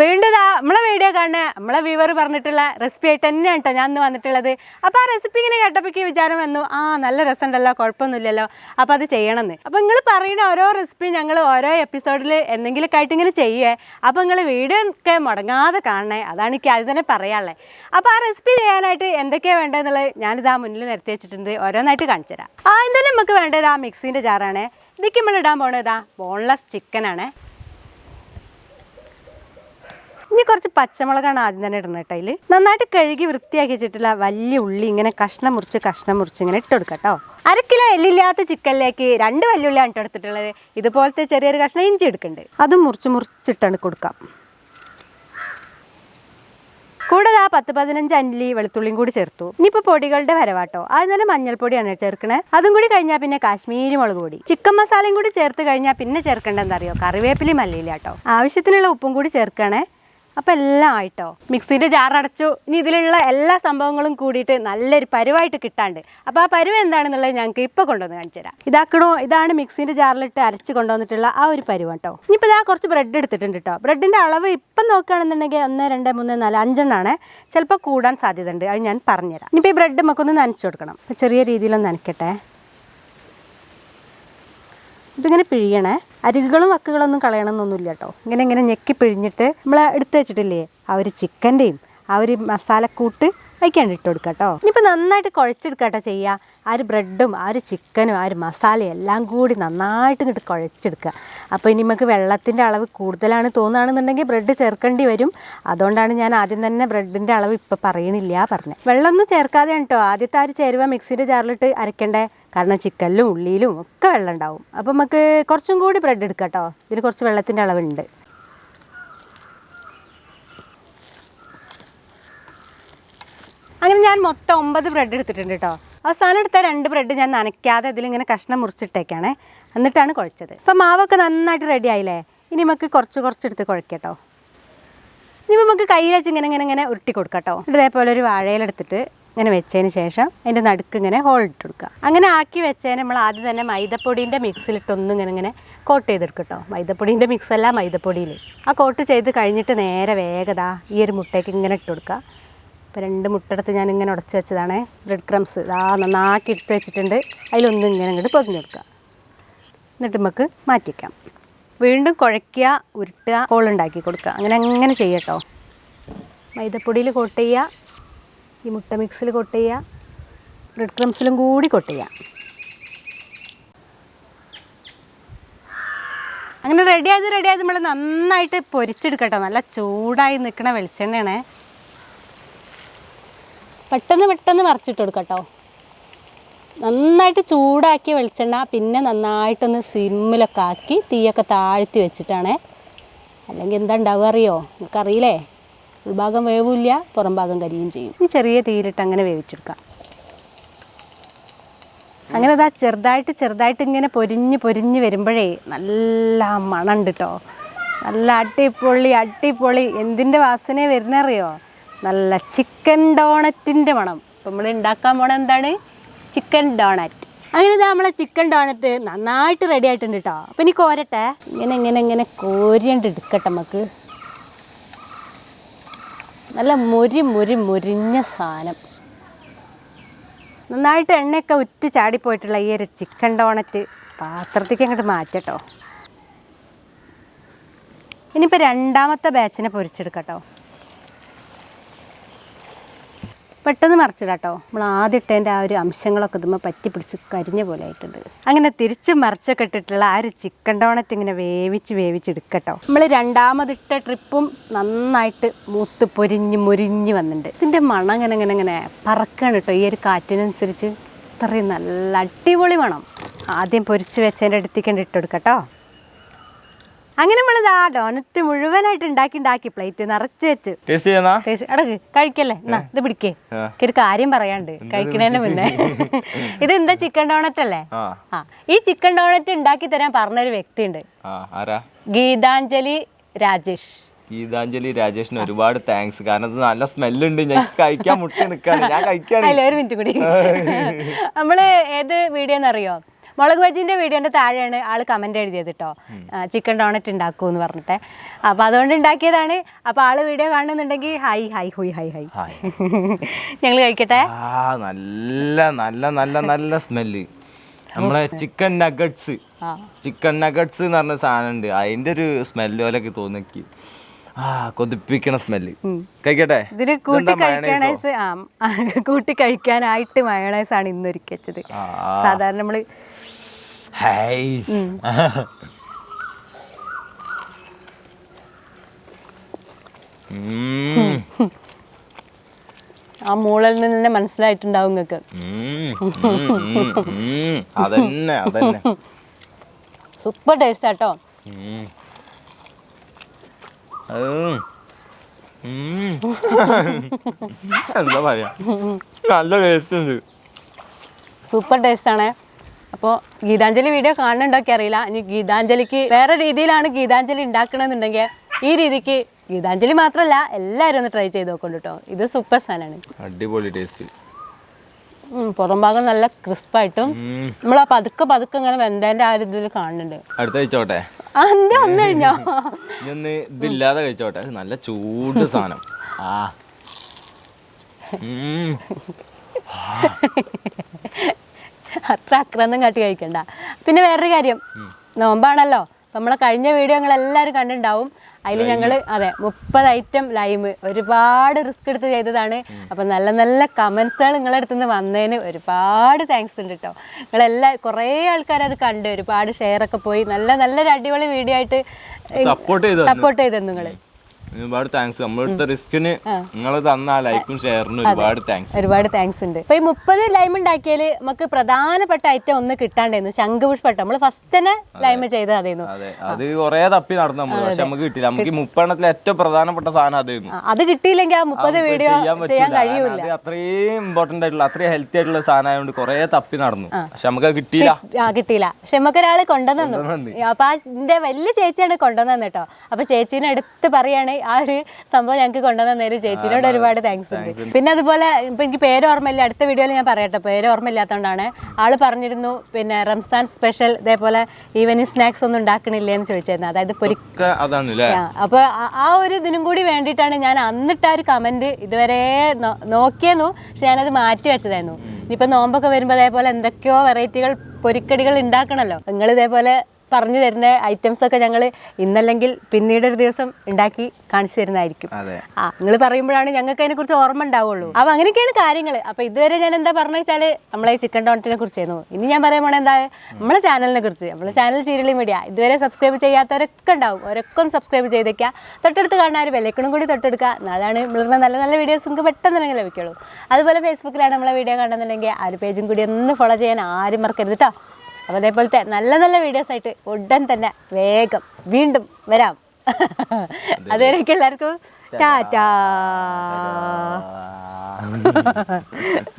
വീണ്ടും ദാ നമ്മളെ വീഡിയോ കാണുന്ന. നമ്മളെ വ്യൂവർ പറഞ്ഞിട്ടുള്ള റെസിപ്പി ആയിട്ട് തന്നെയാണ് കേട്ടോ ഞാൻ ഇന്ന് വന്നിട്ടുള്ളത്. അപ്പോൾ ആ റെസിപ്പി ഇങ്ങനെ കേട്ടപ്പോഴേക്ക് വിചാരം വന്നു ആ നല്ല രസമുണ്ടല്ലോ കുഴപ്പമൊന്നുമില്ലല്ലോ അപ്പോൾ അത് ചെയ്യണമെന്ന്. അപ്പോൾ നിങ്ങൾ പറയുന്ന ഓരോ റെസിപ്പി ഞങ്ങൾ ഓരോ എപ്പിസോഡിൽ എന്തെങ്കിലുമൊക്കെ ആയിട്ട് ഇങ്ങനെ ചെയ്യേ. അപ്പോൾ നിങ്ങൾ വീഡിയോ ഒക്കെ മുടങ്ങാതെ കാണണേ. അതാണ് എനിക്ക് അത് തന്നെ പറയാനുള്ളത് അപ്പോൾ ആ റെസിപ്പി ചെയ്യാനായിട്ട് എന്തൊക്കെയാണ് വേണ്ടതെന്നുള്ളത് ഞാനിതാ മുന്നിൽ നിരത്തി വെച്ചിട്ടുണ്ട്. ഓരോന്നായിട്ട് കാണിച്ചു തരാം ആദ്യം തന്നെ നമുക്ക് വേണ്ടത് ആ മിക്സിന്റെ ജാറാണ്. ഇതൊക്കെ നമ്മൾ ഇടാൻ പോണത് ഇതാ ബോൺലെസ് ചിക്കനാണ് ഇനി കുറച്ച് പച്ചമുളകാണ് ആദ്യം തന്നെ ഇടുന്നത് കേട്ടോ അതിൽ നന്നായിട്ട് കഴുകി വൃത്തിയാക്കി വെച്ചിട്ടുള്ള വലിയ ഉള്ളി ഇങ്ങനെ കഷ്ണം മുറിച്ച് കഷ്ണം മുറിച്ച് ഇങ്ങനെ ഇട്ട് കൊടുക്കാം കേട്ടോ അര കിലോ എല്ലില്ലാത്ത ചിക്കനിലേക്ക് രണ്ട് വലിയ ഉള്ളിയാണ് ഇട്ട് എടുത്തിട്ടുള്ളത് ഇതുപോലത്തെ ചെറിയൊരു കഷ്ണം ഇഞ്ചി എടുക്കുന്നുണ്ട് അതും മുറിച്ച് മുറിച്ചിട്ടാണ് കൊടുക്കാം. കൂടാതെ ആ പത്ത് പതിനഞ്ച് അല്ലി വെളുത്തുള്ളിയും കൂടി ചേർത്തു. ഇനിയിപ്പോൾ പൊടികളുടെ വരവാട്ടോ. അത് തന്നെ മഞ്ഞൾപ്പൊടിയാണ് ചേർക്കണേ. അതും കൂടി കഴിഞ്ഞാൽ പിന്നെ കാശ്മീരി മുളക് പൊടി. ചിക്കൻ മസാലയും കൂടി ചേർത്ത് കഴിഞ്ഞാൽ പിന്നെ ചേർക്കേണ്ടത് എന്താ അറിയോ? കറിവേപ്പിലയും മല്ലിയില്ല കേട്ടോ ആവശ്യത്തിനുള്ള ഉപ്പും കൂടി ചേർക്കണേ. അപ്പം എല്ലാം ആയിട്ടോ. മിക്സിന്റെ ജാറടച്ചു ഇനി ഇതിലുള്ള എല്ലാ സംഭവങ്ങളും കൂടിയിട്ട് നല്ലൊരു പരുവായിട്ട് കിട്ടാണ്ട്. അപ്പോൾ ആ പരുവ് എന്താണെന്നുള്ളത് ഞങ്ങൾക്ക് ഇപ്പോൾ കൊണ്ടുവന്ന് കാണിച്ചു തരാം. ഇതാക്കണോ? ഇതാണ് മിക്സിന്റെ ജാറിലിട്ട് അരച്ച് കൊണ്ടുവന്നിട്ടുള്ള ആ ഒരു പരുവ് കേട്ടോ ഇനിയിപ്പോൾ ഞാൻ കുറച്ച് ബ്രെഡ് എടുത്തിട്ടുണ്ട് കേട്ടോ ബ്രെഡിന്റെ അളവ് ഇപ്പം നോക്കുകയാണെന്നുണ്ടെങ്കിൽ ഒന്ന് രണ്ട് മൂന്ന് നാല് അഞ്ചെണ്ണാണ്. ചിലപ്പോൾ കൂടാൻ സാധ്യതയുണ്ട്. അത് ഞാൻ പറഞ്ഞുതരാം. ഇനിയിപ്പോൾ ഈ ബ്രെഡ് നമുക്കൊന്ന് നനച്ചു കൊടുക്കണം. ചെറിയ രീതിയിലൊന്ന് നനക്കട്ടെ. ഇതിങ്ങനെ പിഴിയണേ. അരികുകളും വക്കുകളൊന്നും കളയണമെന്നൊന്നുമില്ല കേട്ടോ. ഇങ്ങനെ ഇങ്ങനെ ഞെക്കി പിഴിഞ്ഞിട്ട് നമ്മൾ എടുത്തു വെച്ചിട്ടില്ലേ ആ ഒരു ചിക്കന്റെയും ആ ഒരു മസാലക്കൂട്ട് വയ്ക്കാണ്ട് ഇട്ട് കൊടുക്കുക കേട്ടോ. ഇനിയിപ്പോൾ നന്നായിട്ട് കുഴച്ചെടുക്കട്ടോ കേട്ടോ ചെയ്യുക ആ ഒരു ബ്രെഡും ആ ഒരു ചിക്കനും ആ ഒരു മസാലയും എല്ലാം കൂടി നന്നായിട്ട് ഇങ്ങോട്ട് കുഴച്ചെടുക്കുക അപ്പോൾ ഇനി നമുക്ക് വെള്ളത്തിന്റെ അളവ് കൂടുതലാണ് തോന്നുകയാണെന്നുണ്ടെങ്കിൽ ബ്രെഡ് ചേർക്കേണ്ടി വരും. അതുകൊണ്ടാണ് ഞാൻ ആദ്യം തന്നെ ബ്രെഡിന്റെ അളവ് ഇപ്പോൾ പറയണില്ല പറഞ്ഞത് വെള്ളമൊന്നും ചേർക്കാതെയാണ് കേട്ടോ. ആദ്യത്തെ ആ ഒരു ചേരുവ മിക്സിന്റെ ജാറിലിട്ട് അരയ്ക്കണ്ടേ കാരണം ചിക്കനിലും ഉള്ളിയിലും ഒക്കെ വെള്ളം ഉണ്ടാവും അപ്പം നമുക്ക് കുറച്ചും കൂടി ബ്രെഡ് എടുക്കാം കേട്ടോ ഇതിന് കുറച്ച് വെള്ളത്തിന്റെ അളവുണ്ട്. അങ്ങനെ ഞാൻ മൊത്തം ഒമ്പത് ബ്രെഡ് എടുത്തിട്ടുണ്ട് കേട്ടോ അവസാനം എടുത്ത രണ്ട് ബ്രെഡ് ഞാൻ നനയ്ക്കാതെ ഇതിലിങ്ങനെ കഷ്ണം മുറിച്ചിട്ടേക്കാണ്. എന്നിട്ടാണ് കുഴച്ചത്. അപ്പം മാവൊക്കെ നന്നായിട്ട് റെഡി ആയില്ലേ? ഇനി നമുക്ക് കുറച്ച് കുറച്ചെടുത്ത് കുഴക്കട്ടോ ഇനി നമുക്ക് കയ്യിൽ വെച്ച് ഇങ്ങനെ ഇങ്ങനെ ഇങ്ങനെ ഉരുട്ടി കൊടുക്കാം കേട്ടോ ഇതേപോലെ ഒരു വാഴയിലെടുത്തിട്ട് ഇങ്ങനെ വെച്ചതിന് ശേഷം അതിന്റെ നടുക്ക് ഇങ്ങനെ ഹോൾ ഇട്ട് കൊടുക്കുക അങ്ങനെ ആക്കി വെച്ചതിന് നമ്മൾ ആദ്യം തന്നെ മൈദപ്പൊടീന്റെ മിക്സിലിട്ടൊന്നും ഇങ്ങനെ ഇങ്ങനെ കോട്ട് ചെയ്തെടുക്കും കേട്ടോ മൈദപ്പൊടീന്റെ മിക്സല്ല മൈദപ്പൊടിയിൽ. ആ കോട്ട് ചെയ്ത് കഴിഞ്ഞിട്ട് നേരെ വേഗത ഈ ഒരു മുട്ടയ്ക്ക് ഇങ്ങനെ ഇട്ട് കൊടുക്കുക ഇപ്പോൾ രണ്ട് മുട്ടെടുത്ത് ഞാൻ ഇങ്ങനെ ഉടച്ച് വെച്ചതാണ്. ബ്രെഡ് ക്രംസ് ഇതാ നന്നാക്കി എടുത്ത് വെച്ചിട്ടുണ്ട്. അതിലൊന്നും ഇങ്ങനെ ഇങ്ങോട്ട് പൊതിഞ്ഞ് കൊടുക്കുക എന്നിട്ട് നമുക്ക് മാറ്റിക്കാം വീണ്ടും കുഴയ്ക്കുക ഉരുട്ടുക ഹോളുണ്ടാക്കി കൊടുക്കുക. അങ്ങനെ അങ്ങനെ ചെയ്യട്ടോ മൈദപ്പൊടിയിൽ കോട്ട് ചെയ്യുക. ഈ മുട്ട മിക്സിൽ കൊട്ട് ചെയ്യുക. ബ്രെഡ് ക്രംസിലും കൂടി കൊട്ട് ചെയ്യുക. അങ്ങനെ റെഡി ആയത് റെഡി ആയത് നമ്മൾ നന്നായിട്ട് പൊരിച്ചെടുക്കട്ടോ. നല്ല ചൂടായി നിൽക്കണ വെളിച്ചെണ്ണയാണേ. പെട്ടെന്ന് പെട്ടെന്ന് മറിച്ചിട്ട് കൊടുക്കട്ടോ. നന്നായിട്ട് ചൂടാക്കിയ വെളിച്ചെണ്ണ പിന്നെ നന്നായിട്ടൊന്ന് സിമ്മിലൊക്കെ ആക്കി തീയൊക്കെ താഴ്ത്തി വെച്ചിട്ടാണേ. അല്ലെങ്കിൽ എന്താ ഉണ്ടാവുക അറിയോ? നിങ്ങൾക്കറിയില്ലേ ഉൾഭാഗം വേവില്ല പുറം ഭാഗം കരിയും ചെയ്യും. ഈ ചെറിയ തീയിലിട്ട് അങ്ങനെ വേവിച്ചെടുക്കാം. അങ്ങനെ അതാ ചെറുതായിട്ട് ചെറുതായിട്ട് ഇങ്ങനെ പൊരിഞ്ഞ് പൊരിഞ്ഞ് വരുമ്പോഴേ നല്ല മണമുണ്ട് കേട്ടോ നല്ല അടിപൊളി അടിപൊളി. എന്തിന്റെ വാസന വരുന്നറിയോ? നല്ല ചിക്കൻ ഡോണറ്റിന്റെ മണം. ഇപ്പം നമ്മൾ ഉണ്ടാക്കാൻ പോണ എന്താണ്? ചിക്കൻ ഡോണറ്റ് അങ്ങനെ ഇതാ നമ്മളെ ചിക്കൻ ഡോണറ്റ് നന്നായിട്ട് റെഡി ആയിട്ടുണ്ട് കേട്ടോ അപ്പം ഇനി കോരട്ടെ. ഇങ്ങനെ ഇങ്ങനെ ഇങ്ങനെ കോരിയണ്ട് എടുക്കട്ടെ നമുക്ക് നല്ല മുരി മുരി മുരിഞ്ഞ സാധനം. നന്നായിട്ട് എണ്ണയൊക്കെ ഉറ്റ് ചാടിപ്പോയിട്ടുള്ള ഈ ഒരു ചിക്കൻ ഡോണറ്റ് പാത്രത്തേക്ക് അങ്ങോട്ട് മാറ്റട്ടോ. ഇനിയിപ്പോൾ രണ്ടാമത്തെ ബാച്ചിനെ പൊരിച്ചെടുക്കട്ടോ. പെട്ടെന്ന് മറിച്ചിടാട്ടോ. നമ്മൾ ആദ്യം ഇട്ടതിന്റെ ആ ഒരു അംശങ്ങളൊക്കെ ഇതുമ്പോൾ പറ്റി പിടിച്ച് കരിഞ്ഞ പോലെ ആയിട്ടുണ്ട്. അങ്ങനെ തിരിച്ച് മറിച്ചൊക്കെ ഇട്ടിട്ടുള്ള ആ ഒരു ചിക്കൻ ഡോണറ്റ് ഇങ്ങനെ വേവിച്ച് വേവിച്ചെടുക്കട്ടോ നമ്മൾ രണ്ടാമതിട്ട ട്രിപ്പും നന്നായിട്ട് മൂത്ത് പൊരിഞ്ഞ് മുരിഞ്ഞ് വന്നിട്ടുണ്ട് ഇതിന്റെ മണം അങ്ങനെ ഇങ്ങനെ ഇങ്ങനെ പറക്കാണ് കേട്ടോ ഈ ഒരു കാറ്റിനനുസരിച്ച് ഇത്രയും നല്ല അടിപൊളി മണം. ആദ്യം പൊരിച്ച് വെച്ചതിന്റെ അടുത്തേക്ക് ഇട്ട് കൊടുക്കട്ടോ. അങ്ങനെ നമ്മളിത് ആ ഡോനറ്റ് മുഴുവനായിട്ട് ഉണ്ടാക്കി ഉണ്ടാക്കി പ്ലേറ്റ് നിറച്ച് വെച്ച്. അടക്ക് കഴിക്കല്ലേ? എന്നാ ഇത് പിടിക്കേ. ഒരു കാര്യം പറയാണ്ട് കഴിക്കണേന് മുന്നേ. ഇത് എന്താ ചിക്കൻ ഡോണറ്റ് അല്ലേ? ആ. ഈ ചിക്കൻ ഡോണറ്റ് ഉണ്ടാക്കി തരാൻ പറഞ്ഞൊരു വ്യക്തിയുണ്ട്. ഗീതാഞ്ജലി രാജേഷ്. ഗീതാഞ്ജലി രാജേഷിന് ഒരുപാട് താങ്ക്സ് കാരണം ഇത് നല്ല സ്മെല്ലുണ്ട് ഞാൻ കഴിക്കാൻ മുട്ടി നിൽക്കാണ് ഞാൻ കഴിക്കാണ്. ഒരു മിനിറ്റ് കൂടി. നമ്മൾ ഏത് വീഡിയോ എന്നറിയോ മുളക് ബജിന്റെ വീഡിയോന്റെ താഴെയാണ് ആൾ കമന്റ് എഴുതിയത് കേട്ടോ ചിക്കൻ ഡോണറ്റ് ഉണ്ടാക്കൂ എന്ന് പറഞ്ഞിട്ട്. അപ്പോൾ അതുകൊണ്ട് ഉണ്ടാക്കിയതാണ് അപ്പോൾ ആൾ വീഡിയോ കാണുന്നുണ്ടെങ്കിൽ ഹായ് ഹായ് ഹുയ് ഹായ് ഹായ് ഞങ്ങൾ കഴിക്കട്ടെ? നല്ല നല്ല നല്ല നല്ല സ്മെല്ല് നമ്മളെ ചിക്കൻ നഗറ്റ്സ് ചിക്കൻ നഗറ്റ്സ് എന്ന് പറഞ്ഞ സാധനം ഉണ്ട് അതിന്റെ ഒരു സ്മെല്ല് പോലൊക്കെ തോന്നിക്ക്. ആ കൊതിപ്പിക്കണ സ്മെല്ല് കഴിക്കട്ടെ? ഇതിന് കൂട്ടി മയണൈസ് കൂട്ടി കഴിക്കാനായിട്ട് മയണൈസ് ആണ് ഇന്ന് ഒരുക്കിച്ചത് സാധാരണ നമ്മൾ ഹൈസ്. Mhm. ആ മൂളൽ നിന്ന് തന്നെ മനസ്സിലായിട്ടുണ്ടാവും നിങ്ങൾക്ക്. അതന്നെ അതന്നെ സൂപ്പർ ടേസ്റ്റ് ആട്ടോ. എന്താ പറയാ നല്ല ടേസ്റ്റ് ഉണ്ട് സൂപ്പർ ടേസ്റ്റ് ആണ് അപ്പോൾ ഗീതാഞ്ജലി വീഡിയോ കാണുന്നുണ്ടോക്കെ അറിയില്ല ഇനി ഗീതാഞ്ജലിക്ക് വേറെ രീതിയിലാണ് ഗീതാഞ്ജലി ഉണ്ടാക്കണമെന്നുണ്ടെങ്കിൽ ഈ രീതിക്ക് ഗീതാഞ്ജലി മാത്രമല്ല എല്ലാവരും ഒന്ന് ട്രൈ ചെയ്ത് നോക്കണ്ട കേട്ടോ. ഇത് സൂപ്പർ സാധനമാണ്. അടിപൊളി ടേസ്റ്റ് പുറം ഭാഗം നല്ല ക്രിസ്പായിട്ടും നമ്മൾ ആ പതുക്കെ പതുക്കെ ഇങ്ങനെ വെന്തേന്റെ ആ ഒരു ഇതിൽ കാണുന്നുണ്ട്. അടുത്ത കഴിച്ചോട്ടെ? എന്റെ ഒന്ന് കഴിഞ്ഞോ? ഇന്ന് ഇതില്ലാതെ കഴിച്ചോട്ടെ. നല്ല ചൂട് സാധനം. ആ. അത്ര അക്രമം കാട്ടി കഴിക്കണ്ട. പിന്നെ വേറൊരു കാര്യം. നോമ്പാണല്ലോ. നമ്മളെ കഴിഞ്ഞ വീഡിയോ ഞങ്ങൾ എല്ലാവരും കണ്ടിട്ടുണ്ടാവും അതിൽ ഞങ്ങൾ അതെ മുപ്പത് ഐറ്റം ലൈമ് ഒരുപാട് റിസ്ക് എടുത്ത് ചെയ്തതാണ്. അപ്പം നല്ല നല്ല കമൻസുകൾ നിങ്ങളുടെ അടുത്ത് നിന്ന് വന്നതിന് ഒരുപാട് താങ്ക്സ് ഉണ്ട് കേട്ടോ നിങ്ങളെല്ലാ കുറേ ആൾക്കാർ അത് കണ്ട് ഒരുപാട് ഷെയർ ഒക്കെ പോയി. നല്ല നല്ലൊരു അടിപൊളി വീഡിയോ ആയിട്ട് സപ്പോർട്ട് ചെയ്തു സപ്പോർട്ട് ചെയ്തു നിങ്ങൾ ഒരുപാട് താങ്ക്സ് നമ്മളെടുത്ത റിസ്കിന് നിങ്ങൾ തന്ന ലൈക്കും ഷെയറിനും ഒരുപാട് താങ്ക്സ് ഒരുപാട് താങ്ക്സ് ഉണ്ട്. ഇപ്പൊ ഈ മുപ്പത് ലൈം ഉണ്ടാക്കിയാൽ നമുക്ക് പ്രധാനപ്പെട്ട ഐറ്റം ഒന്ന് കിട്ടാണ്ടായിരുന്നു. ശംഖുപുഷ്പട്ടം. നമ്മൾ ഫസ്റ്റ് തന്നെ ലൈം ചെയ്തതായിരുന്നു. അതെ. അത് കൊറേ തപ്പി നടന്നു നമ്മൾ. പക്ഷെ നമുക്ക് കിട്ടില്ല നമുക്ക് ഈ മുപ്പെണ്ണത്തിലെ ഏറ്റവും പ്രധാനപ്പെട്ട സാധനം അതായിരുന്നു. അത് കിട്ടിയില്ലെങ്കിൽ ആ മുപ്പത് വീഡിയോ ചെയ്യാൻ കഴിയൂല. അത്രയും ഇമ്പോർട്ടന്റ് ആയിട്ടുള്ള അത്രയും ഹെൽത്തി ആയിട്ടുള്ള സാധനം ആയതുകൊണ്ട് കൊറേ തപ്പി നടന്നു. പക്ഷെ നമുക്ക് കിട്ടിയില്ല. ആ കിട്ടിയില്ല. പക്ഷെ നമുക്ക് ഒരാൾ കൊണ്ടുവന്നു. അപ്പൊ ആ എന്റെ വലിയ ചേച്ചിയാണ് കൊണ്ടുവന്നു കേട്ടോ. അപ്പൊ ചേച്ചീനെ എടുത്ത് പറയാണ് ആ ഒരു സംഭവം ഞങ്ങൾക്ക് കൊണ്ടുവന്നേര് ചേച്ചിനോട് ഒരുപാട് താങ്ക്സ് ഉണ്ട്. പിന്നെ അതുപോലെ ഇപ്പൊ എനിക്ക് പേര് ഓർമ്മയില്ല. അടുത്ത വീഡിയോയിൽ ഞാൻ പറയട്ടെ. പേര് ഓർമ്മയില്ലാത്തതുകൊണ്ടാണ് ആൾ പറഞ്ഞിരുന്നു പിന്നെ റംസാൻ സ്പെഷ്യൽ ഇതേപോലെ ഈവനിങ് സ്നാക്സ് ഒന്നും ഉണ്ടാക്കണില്ലേ എന്ന് ചോദിച്ചായിരുന്നു അതായത് പൊരിക്ക ഒക്കെ അതാണ് അല്ലേ ആ, അപ്പൊ ആ- ആ ഒരു ഇതിനും കൂടി വേണ്ടിയിട്ടാണ് ഞാൻ അന്നിട്ട് ആ ഒരു കമന്റ് ഇതുവരെ നോക്കിയെന്നു. പക്ഷെ ഞാനത് മാറ്റി വെച്ചതായിരുന്നു. ഇനിയിപ്പോ നോമ്പൊക്കെ വരുമ്പോൾ അതേപോലെ എന്തൊക്കെയോ വെറൈറ്റികൾ പൊരിക്കടികൾ ഉണ്ടാക്കണല്ലോ. നിങ്ങൾ ഇതേപോലെ പറഞ്ഞു തരുന്ന ഐറ്റംസ് ഒക്കെ ഞങ്ങൾ ഇന്നല്ലെങ്കിൽ പിന്നീട് ഒരു ദിവസം ഉണ്ടാക്കി കാണിച്ചു തരുന്നതായിരിക്കും. ആ നിങ്ങൾ പറയുമ്പോഴാണ് ഞങ്ങൾക്ക് അതിനെ കുറിച്ച് ഓർമ്മ ഉണ്ടാവുള്ളൂ. അപ്പൊ അങ്ങനെയൊക്കെയാണ് കാര്യങ്ങൾ അപ്പൊ ഇതുവരെ ഞാൻ എന്താ പറഞ്ഞു വെച്ചാൽ നമ്മളെ ചിക്കൻ ഡോണറ്റിനെ കുറിച്ചായിരുന്നു. ഇനി ഞാൻ പറയാൻ പോണേ എന്താ? നമ്മളെ ചാനലിനെ കുറിച്ച്. നമ്മളെ ചാനൽ സീരിയൽ മീഡിയ. ഇതുവരെ സബ്സ്ക്രൈബ് ചെയ്യാത്തവരൊക്കെ ഉണ്ടാവും. അവരൊക്കെ ഒന്ന് സബ്സ്ക്രൈബ് ചെയ്തേക്കുക തൊട്ടടുത്ത് കാണാൻ ഒരു വിലക്കണും കൂടി തൊട്ടെടുക്കുക. നാളാണ് നമ്മളുടെ നല്ല നല്ല വീഡിയോസ് നിങ്ങൾക്ക് പെട്ടെന്ന് തന്നെ ലഭിക്കുള്ളൂ. അതുപോലെ ഫേസ്ബുക്കിലാണ് നമ്മളെ വീഡിയോ കാണുന്നുണ്ടെങ്കിൽ ആ ഒരു പേജും കൂടി ഒന്ന് ഫോളോ ചെയ്യാൻ ആരും മറക്കരുത് കേട്ടോ അപ്പോൾ അതേപോലത്തെ നല്ല നല്ല വീഡിയോസ് ആയിട്ട് ഉടൻ തന്നെ വേഗം വീണ്ടും വരാം. അതുവരെയൊക്കെ എല്ലാവർക്കും ടാറ്റാ.